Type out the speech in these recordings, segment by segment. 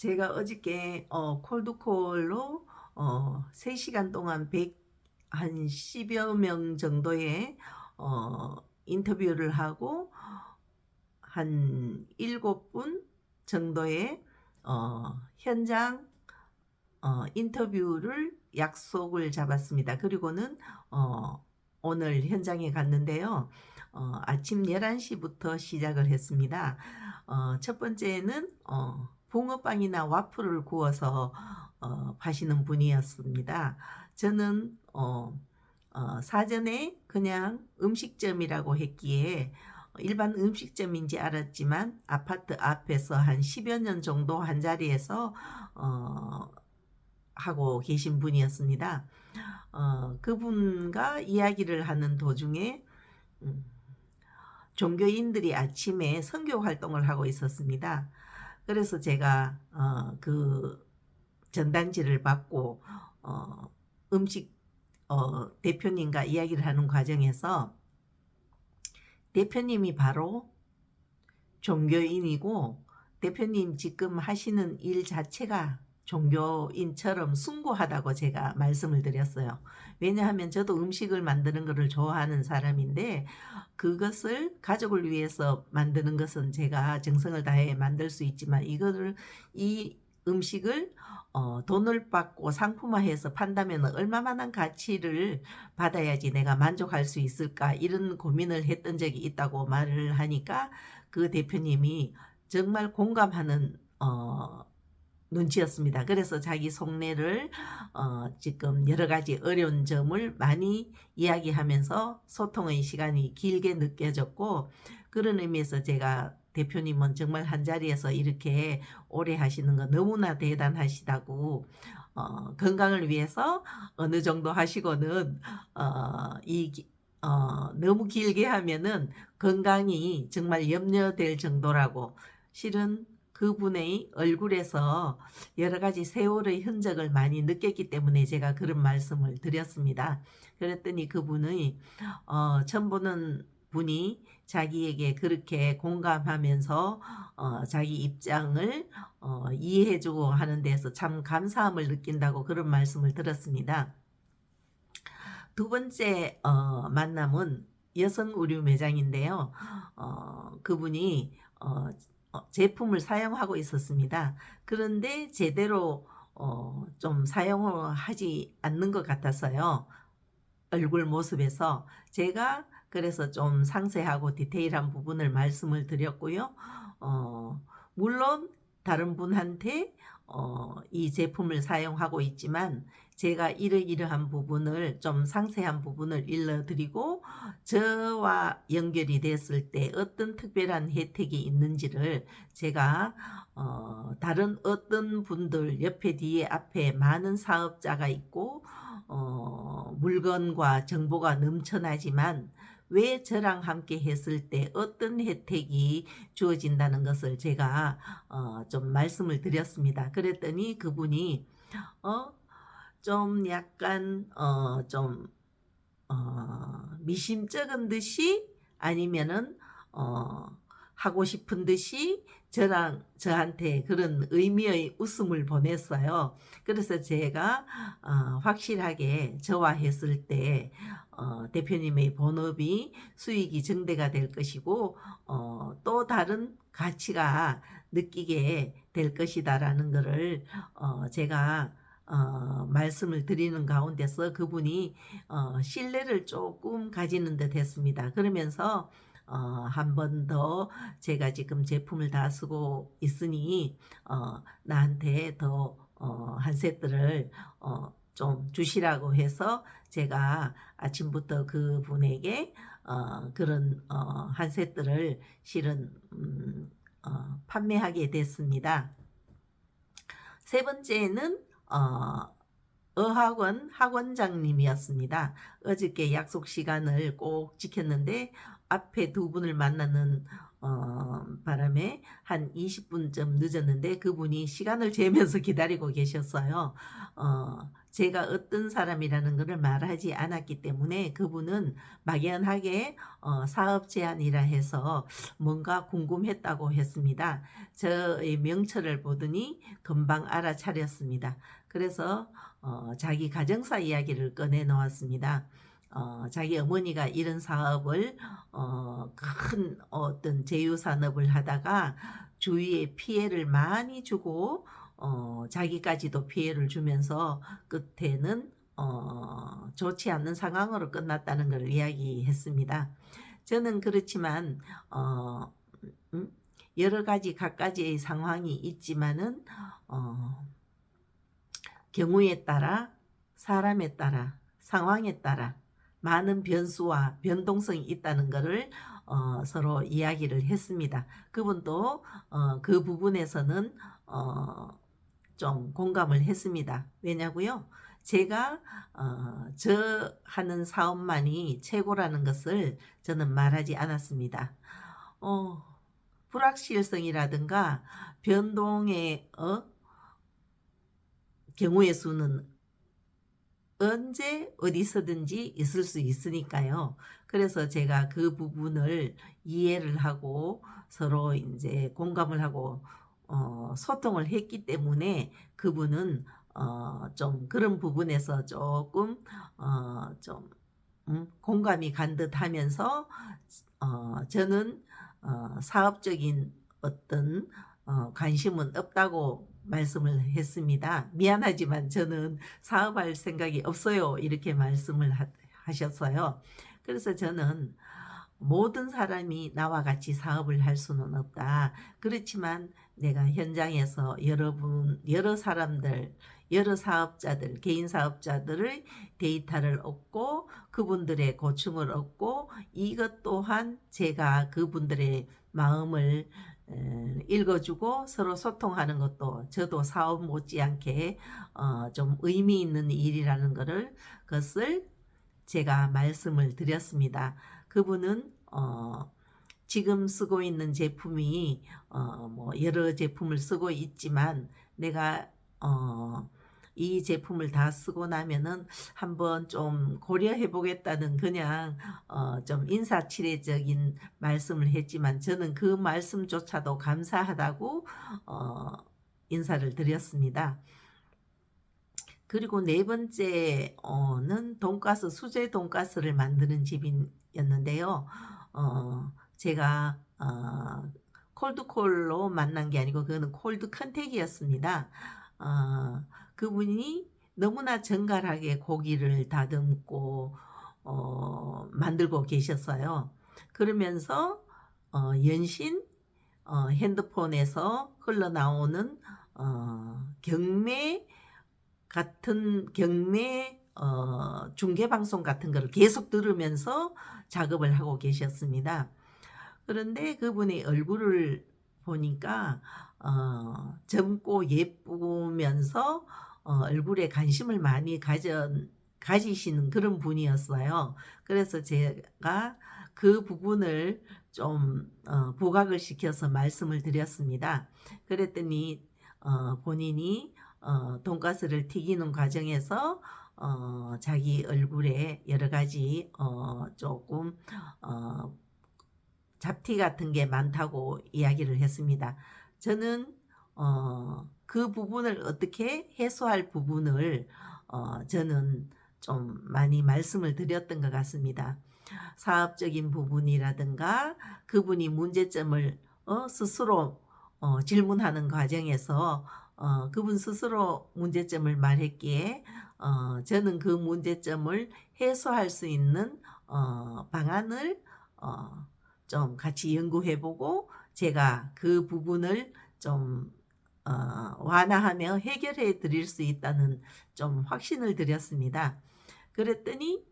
제가 어저께 어, 콜드콜로 어, 3시간 동안 100, 한 10여 명 정도의 어, 인터뷰를 하고 한 7분 정도의 어, 현장 어, 인터뷰를 약속을 잡았습니다. 그리고는 어, 오늘 현장에 갔는데요. 어, 아침 11시부터 시작을 했습니다. 어, 첫 번째는 어, 붕어빵이나 와플을 구워서 어, 파시는 분이었습니다. 저는 어, 어, 사전에 그냥 음식점이라고 했기에 일반 음식점인지 알았지만 아파트 앞에서 한 10여 년 정도 한 자리에서 어, 하고 계신 분이었습니다. 어, 그분과 이야기를 하는 도중에 음, 종교인들이 아침에 선교 활동을 하고 있었습니다. 그래서 제가 어, 그 전단지를 받고 어, 음식 어, 대표님과 이야기를 하는 과정에서 대표님이 바로 종교인이고 대표님 지금 하시는 일 자체가 종교인처럼 숭고하다고 제가 말씀을 드렸어요. 왜냐하면 저도 음식을 만드는 것을 좋아하는 사람인데 그것을 가족을 위해서 만드는 것은 제가 정성을 다해 만들 수 있지만 이거를 이 음식을 어, 돈을 받고 상품화해서 판다면 얼마만한 가치를 받아야지 내가 만족할 수 있을까 이런 고민을 했던 적이 있다고 말을 하니까 그 대표님이 정말 공감하는 어, 눈치였습니다. 그래서 자기 속내를 어, 지금 여러 가지 어려운 점을 많이 이야기하면서 소통의 시간이 길게 느껴졌고 그런 의미에서 제가 대표님은 정말 한 자리에서 이렇게 오래 하시는 거 너무나 대단하시다고 어, 건강을 위해서 어느 정도 하시고는 어, 이 기- 어, 너무 길게 하면은 건강이 정말 염려될 정도라고 실은 그분의 얼굴에서 여러 가지 세월의 흔적을 많이 느꼈기 때문에 제가 그런 말씀을 드렸습니다. 그랬더니 그분의 어, 처음 보는 분이 자기에게 그렇게 공감하면서 어, 자기 입장을 어, 이해해주고 하는 데서 참 감사함을 느낀다고 그런 말씀을 들었습니다. 두 번째 어, 만남은 여성 의류 매장인데요. 어, 그분이 어, 어, 제품을 사용하고 있었습니다. 그런데 제대로 어, 좀 사용을 하지 않는 것 같아서요. 얼굴 모습에서 제가 그래서 좀 상세하고 디테일한 부분을 말씀을 드렸고요. 어, 물론 다른 분한테 어, 이 제품을 사용하고 있지만 제가 이러이러한 부분을 좀 상세한 부분을 일러드리고 저와 연결이 됐을 때 어떤 특별한 혜택이 있는지를 제가 어, 다른 어떤 분들 옆에 뒤에 앞에 많은 사업자가 있고 어, 물건과 정보가 넘쳐나지만 왜 저랑 함께 했을 때 어떤 혜택이 주어진다는 것을 제가 어, 좀 말씀을 드렸습니다. 그랬더니 그분이 어, 좀 약간 어, 좀 어, 미심쩍은 듯이 아니면은 어, 하고 싶은 듯이 저랑 저한테 그런 의미의 웃음을 보냈어요. 그래서 제가 어, 확실하게 저와 했을 때 어, 대표님의 본업이 수익이 증대가 될 것이고 어, 또 다른 가치가 느끼게 될 것이다라는 것을 어, 제가 어, 말씀을 드리는 가운데서 그분이 어, 신뢰를 조금 가지는 듯 했습니다. 그러면서 어, 한 번 더 제가 지금 제품을 다 쓰고 있으니 어, 나한테 더 어, 한 세트를 어, 좀 주시라고 해서 제가 아침부터 그분에게 어, 그런 어, 한 세트를 실은 음, 어, 판매하게 됐습니다. 세 번째는 어, 어학원 학원장님이었습니다. 어저께 약속 시간을 꼭 지켰는데 앞에 두 분을 만나는 어 바람에 한 20분쯤 늦었는데 그분이 시간을 재면서 기다리고 계셨어요. 어 제가 어떤 사람이라는 거를 말하지 않았기 때문에 그분은 막연하게 어 사업 제안이라 해서 뭔가 궁금했다고 했습니다. 저의 명찰을 보더니 금방 알아차렸습니다. 그래서 어 자기 가정사 이야기를 꺼내 놓았습니다. 어 자기 어머니가 이런 사업을 어 큰 어떤 제휴 산업을 하다가 주위에 피해를 많이 주고 어 자기까지도 피해를 주면서 끝에는 어 좋지 않는 상황으로 끝났다는 걸 이야기했습니다. 저는 그렇지만 어 음 여러 가지 갖가지의 상황이 있지만은 어 경우에 따라 사람에 따라 상황에 따라 많은 변수와 변동성이 있다는 거를 어 서로 이야기를 했습니다. 그분도 어 그 부분에서는 어 좀 공감을 했습니다. 왜냐고요? 제가 어 저 하는 사업만이 최고라는 것을 저는 말하지 않았습니다. 어 불확실성이라든가 변동의 어 경우의 수는 언제 어디서든지 있을 수 있으니까요. 그래서 제가 그 부분을 이해를 하고 서로 인제 공감을 하고 어 소통을 했기 때문에 그분은 어 좀 그런 부분에서 쪼끔 어좀 음 공감이 간 듯하면서 어 저는 어 사업적인 어떤 어 관심은 없다고 말씀을 했습니다. "미안하지만 저는 사업할 생각이 없어요." 이렇게 말씀을 하 하셨어요. 그래서 저는 "모든 사람이 나와 같이 사업을 할 수는 없다. 그렇지만 내가 현장에서 여러분 여러 사람들 여러 사업자들 개인 사업자들의 데이터를 얻고 그분들의 고충을 얻고 이것 또한 제가 그분들의 마음을 에 읽어 주고 서로 소통하는 것도 저도 사업 못지않게 어 좀 의미 있는 일이라는 거를 것을 제가 말씀을 드렸습니다. 그분은 어 지금 쓰고 있는 제품이 어 뭐 여러 제품을 쓰고 있지만 내가 어 이 제품을 다 쓰고 나면은 한번 좀 고려해 보겠다는 그냥 어 좀 인사치레적인 말씀을 했지만 저는 그 말씀조차도 감사하다고 어 인사를 드렸습니다. 그리고 네 번째 어는 돈가스 수제 돈가스를 만드는 집인 였는데요. 어 제가 어 콜드콜로 만난 게 아니고 그거는 콜드 컨택이었습니다. 어 그분이 너무나 정갈하게 고기를 다듬고 어 만들고 계셨어요. 그러면서 어 연신 어 핸드폰에서 흘러나오는 어 경매 같은 경매 어 중계 방송 같은 거를 계속 들으면서 작업을 하고 계셨습니다. 그런데 그분의 얼굴을 보니까 어 젊고 예쁘면서 어 얼굴에 관심을 많이 가져 가지시는 그런 분이었어요. 그래서 제가 그 부분을 좀어 부각을 시켜서 말씀을 드렸습니다. 그랬더니 어 본인이 어 돈가스를 튀기는 과정에서 어 자기 얼굴에 여러 가지 어 쪼끔 어 잡티 같은 게 많다고 이야기를 했습니다. 저는 어 그 부분을 어떻게 해소할 부분을 어 저는 좀 많이 말씀을 드렸던 것 같습니다. 사업적인 부분이라든가 그분이 문제점을 어 스스로 어 질문하는 과정에서 어 그분 스스로 문제점을 말했기에 어 저는 그 문제점을 해소할 수 있는 어 방안을 어 좀 같이 연구해 보고 제가 그 부분을 좀 어 완화하며 해결해 드릴 수 있다는 좀 확신을 드렸습니다. 그랬더니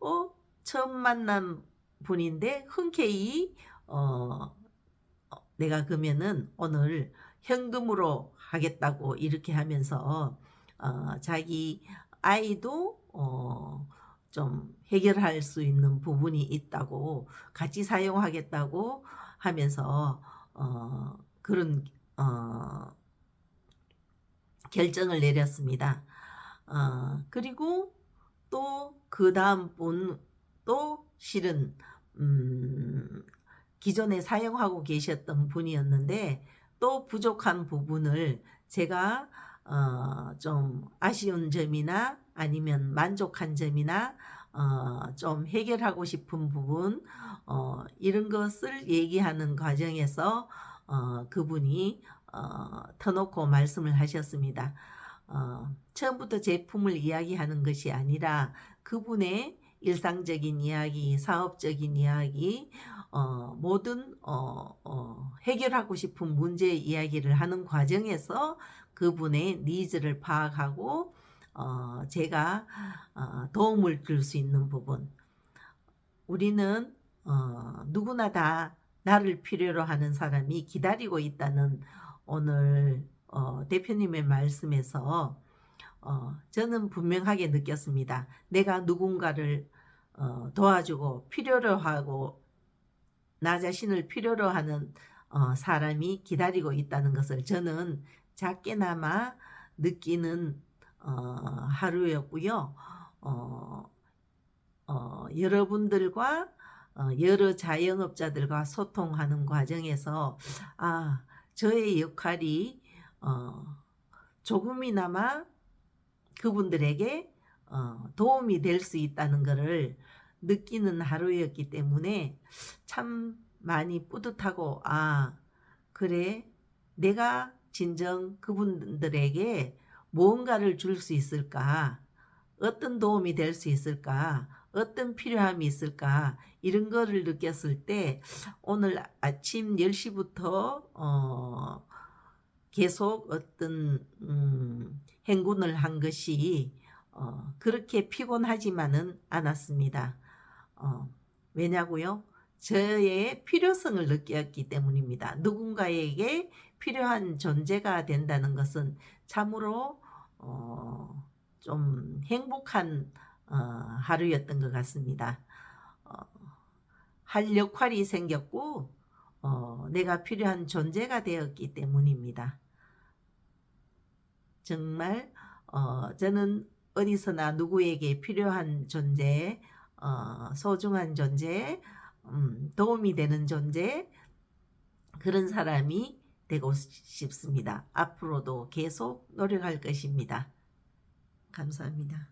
어 처음 만난 분인데 흔쾌히 어어 "내가 그러면은 오늘 현금으로 하겠다."고 이렇게 하면서 어 자기 아이도 어 좀 해결할 수 있는 부분이 있다고 같이 사용하겠다고 하면서 어 그런 어 결정을 내렸습니다. 어 그리고 또 그 다음 분도 실은 음 기존에 사용하고 계셨던 분이었는데 또 부족한 부분을 제가 어 좀 아쉬운 점이나 아니면 만족한 점이나 어 좀 해결하고 싶은 부분 어 이런 것을 얘기하는 과정에서 어 그분이 어 터놓고 말씀을 하셨습니다. 어 처음부터 제품을 이야기하는 것이 아니라 그분의 일상적인 이야기, 사업적인 이야기 어 모든 어 어 해결하고 싶은 문제 이야기를 하는 과정에서 그분의 니즈를 파악하고 어 제가 어 도움을 줄 수 있는 부분. 우리는 어 누구나 다 나를 필요로 하는 사람이 기다리고 있다는 오늘 어 대표님의 말씀에서 어 저는 분명하게 느꼈습니다. 내가 누군가를 어 도와주고 필요로 하고 나 자신을 필요로 하는 어 사람이 기다리고 있다는 것을 저는 작게나마 느끼는 어 하루였고요. 어 어 여러분들과 어 여러 자영업자들과 소통하는 과정에서 '아 저의 역할이 어 조금이나마 그분들에게 어 도움이 될 수 있다는 거를 느끼는 하루였기 때문에 참 많이 뿌듯하고 '아 그래 내가 진정 그분들에게 무언가를 줄 수 있을까? 어떤 도움이 될 수 있을까? 어떤 필요함이 있을까?' 이런 거를 느꼈을 때 오늘 아침 10 시부터 어 계속 어떤 음 행군을 한 것이 어 그렇게 피곤하지만은 않았습니다. 어 왜냐고요? 저의 필요성을 느꼈기 때문입니다. 누군가에게 필요한 존재가 된다는 것은 참으로 어 좀 행복한 어 하루였던 것 같습니다. 어 할 역할이 생겼고 어 내가 필요한 존재가 되었기 때문입니다. 정말 어 저는 어디서나 누구에게 필요한 존재, 어 소중한 존재, 음 도움이 되는 존재 그런 사람이 되고 싶습니다. 앞으로도 계속 노력할 것입니다. 감사합니다.